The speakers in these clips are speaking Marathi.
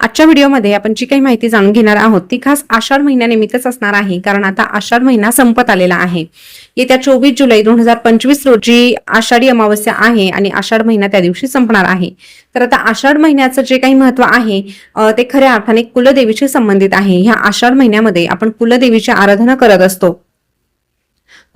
आजच्या व्हिडिओमध्ये आपण जी काही माहिती जाणून घेणार आहोत ती खास आषाढ महिन्यानिमित्तच असणार आहे कारण आता आषाढ महिना संपत आलेला आहे. येत्या चोवीस जुलै दोन हजार पंचवीस रोजी आषाढी अमावस्या आहे आणि आषाढ महिना त्या दिवशी संपणार आहे. तर आता आषाढ महिन्याचं जे काही महत्त्व आहे ते खऱ्या अर्थाने कुलदेवीशी संबंधित आहे. ह्या आषाढ महिन्यामध्ये आपण कुलदेवीची आराधना करत असतो.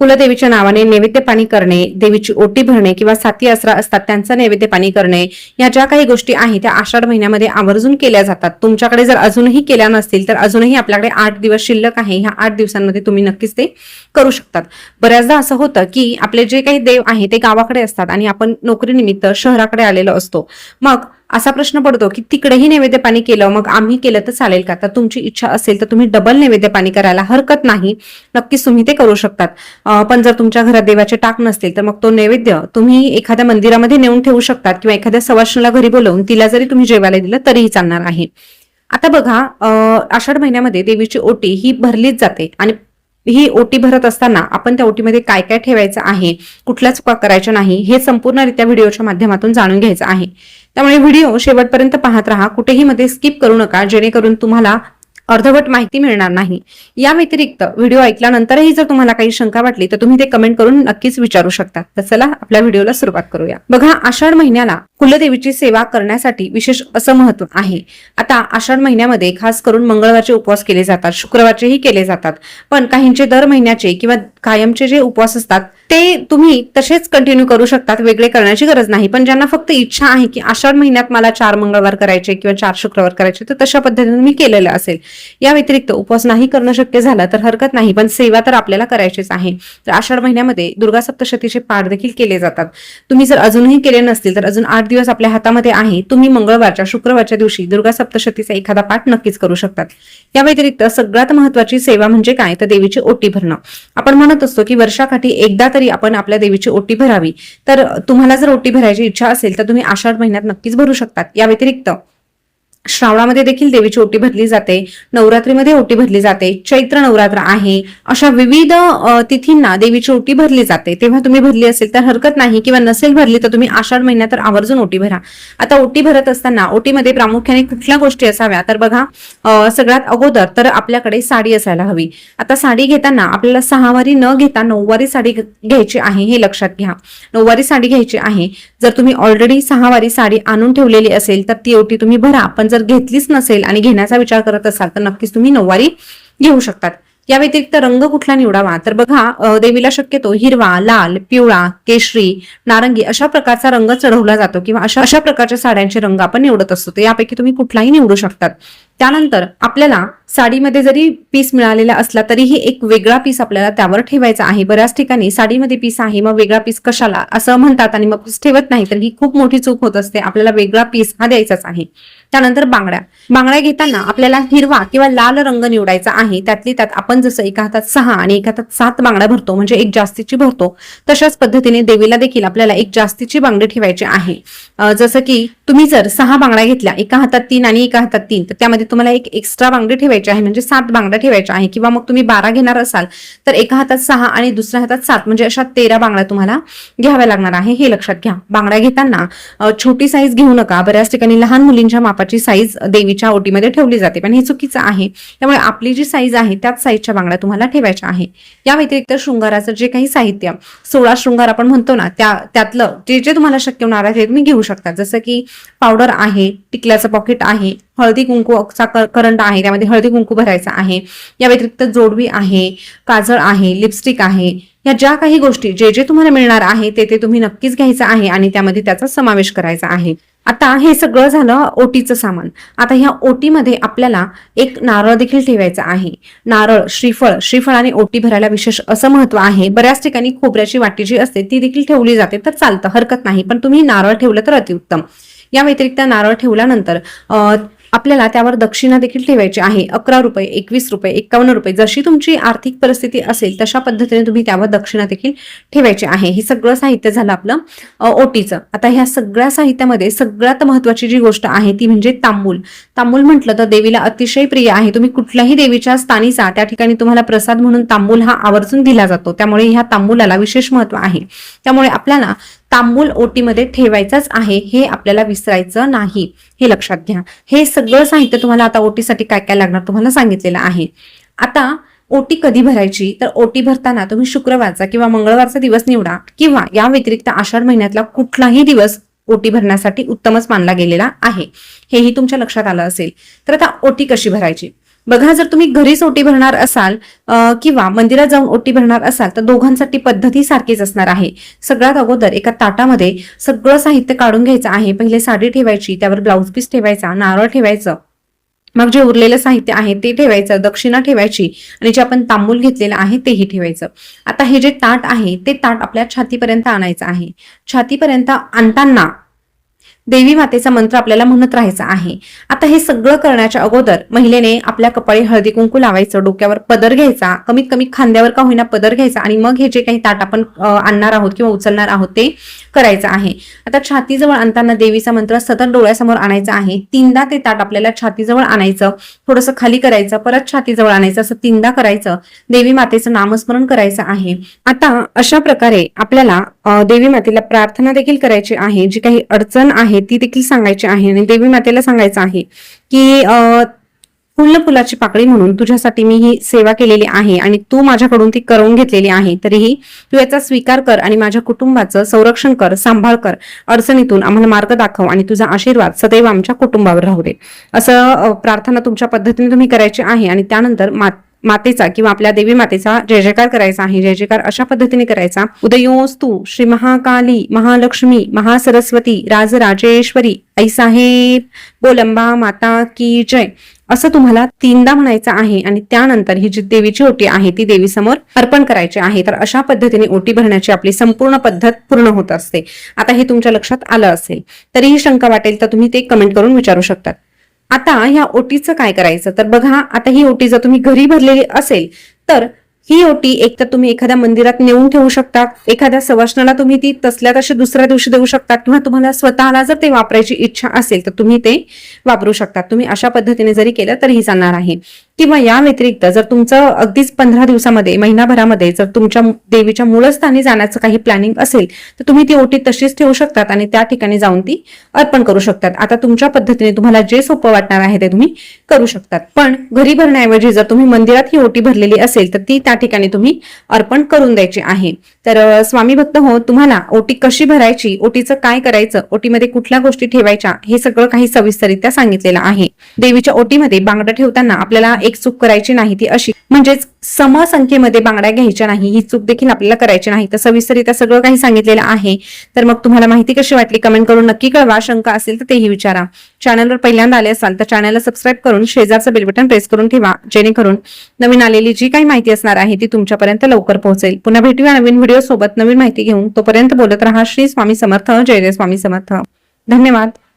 कुलदेवीच्या नावाने नैवेद्य पाणी करणे देवीची ओटी भरणे किंवा साती आसरा असतात त्यांचा नैवेद्य पाणी करणे या ज्या काही गोष्टी आहेत त्या आषाढ महिन्यामध्ये आवर्जून केल्या जातात. तुमच्याकडे जर अजूनही केल्या नसतील तर अजूनही आपल्याकडे आठ दिवस शिल्लक आहे. ह्या आठ दिवसांमध्ये तुम्ही नक्कीच ते करू शकतात. बऱ्याचदा असं होतं की आपले जे काही देव आहे ते गावाकडे असतात आणि आपण नोकरीनिमित्त शहराकडे आलेलो असतो. मग असा प्रश्न पडतो की तिकडेही नैवेद्य पाणी केलं मग आम्ही केलं तर चालेल का? तर तुमची इच्छा असेल तर तुम्ही डबल नैवेद्य पाणी करायला हरकत नाही. नक्कीच तुम्ही ते करू शकतात. पण जर तुमच्या घरात देवाचे टाक नसतील तर मग तो नैवेद्य तुम्ही एखाद्या मंदिरामध्ये नेऊन ठेवू शकतात किंवा एखाद्या सवाशणाला घरी बोलवून तिला जरी तुम्ही जेवायला दिलं तरीही चालणार आहे. आता बघा आषाढ महिन्यामध्ये देवीची ओटी ही भरलीच जाते आणि ही ओटी भरत असताना आपण त्या ओटीमध्ये काय काय ठेवायचं आहे कुठल्या चुका करायच्या नाही हे संपूर्णरित्या व्हिडिओच्या माध्यमातून जाणून घ्यायचं आहे. त्यामुळे व्हिडिओ शेवटपर्यंत पाहत राहा. कुठेही मध्ये स्किप करू नका जेणेकरून तुम्हाला अर्धवट माहिती मिळणार नाही. या व्यतिरिक्त व्हिडिओ ऐकल्यानंतरही जर तुम्हाला काही शंका वाटली तर तुम्ही ते कमेंट करून नक्कीच विचारू शकता. तर चला आपल्या व्हिडिओला सुरुवात करूया. बघा आषाढ महिन्याला कुलदेवीची सेवा करण्यासाठी विशेष असं महत्त्व आहे. आता आषाढ महिन्यामध्ये खास करून मंगळवारचे उपवास केले जातात शुक्रवारचेही केले जातात. पण काहींचे दर महिन्याचे किंवा कायमचे जे उपवास असतात ते तुम्ही तसेच कंटिन्यू करू शकतात वेगळे करण्याची गरज नाही. पण ज्यांना फक्त इच्छा आहे की आषाढ महिन्यात मला चार मंगळवार करायचे किंवा चार शुक्रवार करायचे तर तशा पद्धतीने मी केलेलं असेल. या व्यतिरिक्त उपवास नाही करणं शक्य झालं तर हरकत नाही पण सेवा तर आपल्याला करायचीच आहे. तर आषाढ महिन्यामध्ये दुर्गा सप्तशतीचे पाठ देखील केले जातात. तुम्ही जर अजूनही केले नसतील तर अजून आठ दिवस आपल्या हातामध्ये आहे. तुम्ही मंगळवारच्या शुक्रवारच्या दिवशी दुर्गा सप्तशतीचा एखादा पाठ नक्कीच करू शकतात. या व्यतिरिक्त सगळ्यात महत्वाची सेवा म्हणजे काय? तर देवीची ओटी भरणं. आपण म्हणत असतो की वर्षाकाठी एकदा तरी आपण आपल्या देवीची ओटी भरावी तर तुम्हाला जर ओटी भरायची इच्छा असेल तर तुम्ही आषाढ महिन्यात नक्कीच भरू शकतात. या व्यतिरिक्त श्रावणामध्ये देखील देवीची ओटी भरली जाते नवरात्रीमध्ये ओटी भरली जाते चैत्र नवरात्र आहे अशा विविध तिथींना देवीची ओटी भरली जाते. तेव्हा तुम्ही भरली असेल तर हरकत नाही किंवा नसेल भरली तर तुम्ही आषाढ महिन्यात तर आवर्जून ओटी भरा. आता ओटी भरत असताना ओटीमध्ये प्रामुख्याने कुठल्या गोष्टी असाव्या? तर बघा सगळ्यात अगोदर तर आपल्याकडे साडी असायला हवी. आता साडी घेताना आपल्याला सहावारी न घेता नऊवारी साडी घ्यायची आहे हे लक्षात घ्या. नऊवारी साडी घ्यायची आहे. जर तुम्ही ऑलरेडी सहावारी साडी आणून ठेवलेली असेल तर ती ओटी तुम्ही भरा. पण जर घेतलीच नसेल आणि घेण्याचा विचार करत असाल तर नक्कीच तुम्ही नऊवारी घेऊ शकतात. या व्यतिरिक्त रंग कुठला निवडावा? तर बघा देवीला शक्यतो हिरवा लाल पिवळा केशरी नारंगी अशा प्रकारचा रंग चढवला जातो किंवा अशा अशा प्रकारच्या साड्यांचे रंग आपण निवडत असतो. तर यापैकी तुम्ही कुठलाही निवडू शकतात. त्यानंतर आपल्याला साडीमध्ये जरी पीस मिळालेला असला तरीही एक वेगळा पीस आपल्याला त्यावर ठेवायचा आहे. बऱ्याच ठिकाणी साडीमध्ये पीस आहे मग वेगळा पीस कशाला? असं म्हणतात आणि मग पीस ठेवत नाही तर ही खूप मोठी चूक होत असते. आपल्याला वेगळा पीस हा द्यायचाच आहे. त्यानंतर बांगड्या. बांगड्या घेताना आपल्याला हिरवा किंवा लाल रंग निवडायचा आहे. त्यातली त्यात आपण जसं एका हातात सहा आणि एका हातात सात बांगड्या भरतो म्हणजे एक जास्तीची भरतो तशाच पद्धतीने देवीला देखील आपल्याला एक जास्तीची बांगडी ठेवायची आहे. जसं की तुम्ही जर सहा बांगड्या घेतल्या एका हातात तीन आणि एका हातात तीन तर त्यामध्ये तुम्हाला एक एक्स्ट्रा बांगडी ठेवायची आहे म्हणजे सात बांगड्या ठेवायच्या आहे किंवा मग तुम्ही बारा घेणार असाल तर एका हातात सहा आणि दुसऱ्या हातात सात म्हणजे अशा तेरा बांगड्या तुम्हाला घ्याव्या लागणार आहे. हे लक्षात घ्या. बांगड्या घेताना छोटी साईज घेऊ नका. बऱ्याच ठिकाणी लहान मुलींच्या मापाची साईज देवीच्या ओटीमध्ये ठेवली जाते पण हे चुकीचं आहे. त्यामुळे आपली जी साईज आहे त्याच साईजच्या बांगड्या तुम्हाला ठेवायच्या आहे. या व्यतिरिक्त शृंगाराचं जे काही साहित्य सोळा शृंगार आपण म्हणतो ना त्या त्यातलं जे जे तुम्हाला शक्य होणार आहे ते तुम्ही घेऊ शकता. जसं की पावडर आहे टिकल्याचं पॉकेट आहे हळदी कुंकूचा क- करंट आहे त्यामध्ये हळदी कुंकू भरायचा आहे. या व्यतिरिक्त जोडवी आहे काजळ आहे लिपस्टिक आहे. या ज्या काही गोष्टी जे जे तुम्हाला मिळणार आहे ते ते तुम्ही नक्कीच घ्यायचं आहे आणि त्यामध्ये त्याचा समावेश करायचा आहे. आता हे सगळं झालं ओटीचं सामान. आता ह्या ओटीमध्ये आपल्याला एक नारळ देखील ठेवायचा आहे. नारळ श्रीफळ श्रीफळ आणि ओटी भरायला विशेष असं महत्त्व आहे. बऱ्याच ठिकाणी खोबऱ्याची वाटी जी असते ती देखील ठेवली जाते तर चालतं हरकत नाही. पण तुम्ही नारळ ठेवलं तर अतिउत्तम. या व्यतिरिक्त नारळ ठेवल्यानंतर आपल्याला त्यावर दक्षिणा देखील ठेवायची आहे. अकरा रुपये एकवीस रुपये एकावन्न रुपये. जशी तुमची आर्थिक परिस्थिती असेल तशा पद्धतीने तुम्ही त्यावर दक्षिणा देखील ठेवायची आहे. हे सगळं साहित्य झालं आपलं ओटीचं. आता ह्या सगळ्या साहित्यामध्ये सगळ्यात महत्वाची जी गोष्ट आहे ती म्हणजे तांबूल. तांबूल म्हटलं तर देवीला अतिशय प्रिय आहे. तुम्ही कुठल्याही देवीच्या स्थानी जा त्या ठिकाणी तुम्हाला प्रसाद म्हणून तांबूल हा आवर्जून दिला जातो. त्यामुळे ह्या तांबूलाला विशेष महत्त्व आहे. त्यामुळे आपल्याला तांबूल ओटीमध्ये ठेवायचाच आहे हे आपल्याला विसरायचं नाही. हे लक्षात घ्या. हे सगळं साहित्य तुम्हाला आता ओटीसाठी काय काय लागणार तुम्हाला सांगितलेलं आहे. आता ओटी कधी भरायची? तर ओटी भरताना तुम्ही शुक्रवारचा किंवा मंगळवारचा दिवस निवडा किंवा या व्यतिरिक्त आषाढ महिन्यातला कुठलाही दिवस ओटी भरण्यासाठी उत्तमच मानला गेलेला आहे. हेही तुमच्या लक्षात आलं असेल. तर आता ओटी कशी भरायची? बघा जर तुम्ही घरीच ओटी भरणार असाल किंवा मंदिरात जाऊन ओटी भरणार असाल तर दोघांसाठी पद्धती सारखीच असणार आहे. सगळ्यात अगोदर एका ताटामध्ये सगळं साहित्य काढून घ्यायचं आहे. पहिले साडी ठेवायची त्यावर ब्लाऊज पीस ठेवायचा नारळ ठेवायचं. मग जे उरलेलं साहित्य आहे ते ठेवायचं दक्षिणा ठेवायची आणि जे आपण तांबूल घेतलेलं आहे तेही ठेवायचं. आता हे जे ताट आहे ते ताट आपल्या छातीपर्यंत आणायचं आहे. छातीपर्यंत आणताना देवी मातेचा मंत्र आपल्याला म्हणत राहायचा आहे. आता हे सगळं करण्याच्या अगोदर महिलेने आपल्या कपाळी हळदी कुंकू लावायचं डोक्यावर पदर घ्यायचा कमीत कमी खांद्यावर का होईना पदर घ्यायचा आणि मग हे जे काही ताट आपण आणणार आहोत किंवा उचलणार आहोत ते करायचं आहे. आता छातीजवळ आणताना देवीचा मंत्र सतत डोळ्यासमोर आणायचा आहे. तीनदा ते ताट आपल्याला छातीजवळ आणायचं थोडंसं खाली करायचं परत छातीजवळ आणायचं असं तीनदा करायचं. देवी मातेचं नामस्मरण करायचं आहे. आता अशा प्रकारे आपल्याला देवी मातेला प्रार्थना देखील करायची आहे. जी काही अडचण आहे ती देखील सांगायची आहे. आणि देवी मातेला सांगायचं आहे की पूर्ण फुलाची पाकळी म्हणून तुझ्यासाठी मी ही सेवा केलेली आहे आणि तू माझ्याकडून ती करून घेतलेली आहे. तरीही तू याचा स्वीकार कर आणि माझ्या कुटुंबाचं संरक्षण कर सांभाळ कर. अडचणीतून आम्हाला मार्ग दाखव आणि तुझा आशीर्वाद सदैव आमच्या कुटुंबावर राहू दे. असं प्रार्थना तुमच्या पद्धतीने तुम्ही करायची आहे आणि त्यानंतर मात मातेचा किंवा आपल्या देवी मातेचा जय जयकार करायचा आहे जय जयकार अशा पद्धतीने करायचा. उदयोस्तु श्री महाकाली महालक्ष्मी महासरस्वती राजराजेश्वरी आईसाहेब बोलंबा माता की जय असं तुम्हाला तीनदा म्हणायचं आहे आणि त्यानंतर ही जी देवीची ओटी आहे ती देवी समोर अर्पण करायची आहे. तर अशा पद्धतीने ओटी भरण्याची आपली संपूर्ण पद्धत पूर्ण होत असते. आता हे तुमच्या लक्षात आलं असेल. तरीही शंका वाटेल तर तुम्ही ते कमेंट करून विचारू शकतात. आता ह्या ओटीचं काय करायचं? तर बघा आता ही ओटी जर तुम्ही घरी भरलेली असेल तर ही ओटी एक तर तुम्ही एखाद्या मंदिरात नेऊन ठेवू शकता एखाद्या सवासणाला तुम्ही ती तसल्या तशी दुसऱ्या दिवशी देऊ शकता किंवा तुम्हाला स्वतःला जर ते वापरायची इच्छा असेल तर तुम्ही ते वापरू शकता. तुम्ही अशा पद्धतीने जरी केलं तरीही चालणार आहे. किंवा या व्यतिरिक्त जर तुमचं अगदीच पंधरा दिवसामध्ये महिनाभरामध्ये जर तुमच्या देवीच्या मूळस्थानी जाण्याचं काही प्लॅनिंग असेल तर तुम्ही ती ओटी तशीच ठेवू शकतात आणि त्या ठिकाणी जाऊन ती अर्पण करू शकतात. आता तुमच्या पद्धतीने तुम्हाला जे सोपं वाटणार आहे ते तुम्ही करू शकतात. पण घरी भरण्याऐवजी जर तुम्ही मंदिरात ही ओटी भरलेली असेल तर ती त्या ठिकाणी तुम्ही अर्पण करून द्यायची आहे. तर स्वामी भक्त हो तुम्हाला ओटी कशी भरायची ओटीचं काय करायचं ओटीमध्ये कुठल्या गोष्टी ठेवायच्या हे सगळं काही सविस्तरित्या सांगितलेलं आहे. देवीच्या ओटीमध्ये बांगडं ठेवताना आपल्याला एक चूक करायची नाही ती अशी. म्हणजेच समसंख्येमध्ये बांगड्या घ्यायच्या नाही ही चूक देखील आपल्याला करायची नाही. तर सविस्तरित्या सगळं काही सांगितलेलं आहे. तर मग तुम्हाला माहिती कशी वाटली? कमेंट करून नक्की कळवा. शंका असेल तर तेही विचारा. चॅनलवर पहिल्यांदा आले असाल तर चॅनलला सबस्क्राईब करून शेजारचं बेल बटन प्रेस करून ठेवा. जेणेकरून नवीन आलेली जी काही माहिती असणार आहे ती तुमच्यापर्यंत लवकर पोहोचेल. पुन्हा भेटूया नवीन व्हिडिओ सोबत. नवीन माहिती घेऊन तोपर्यंत बोलत रहा. श्री स्वामी समर्थ. जय जय स्वामी समर्थ. धन्यवाद.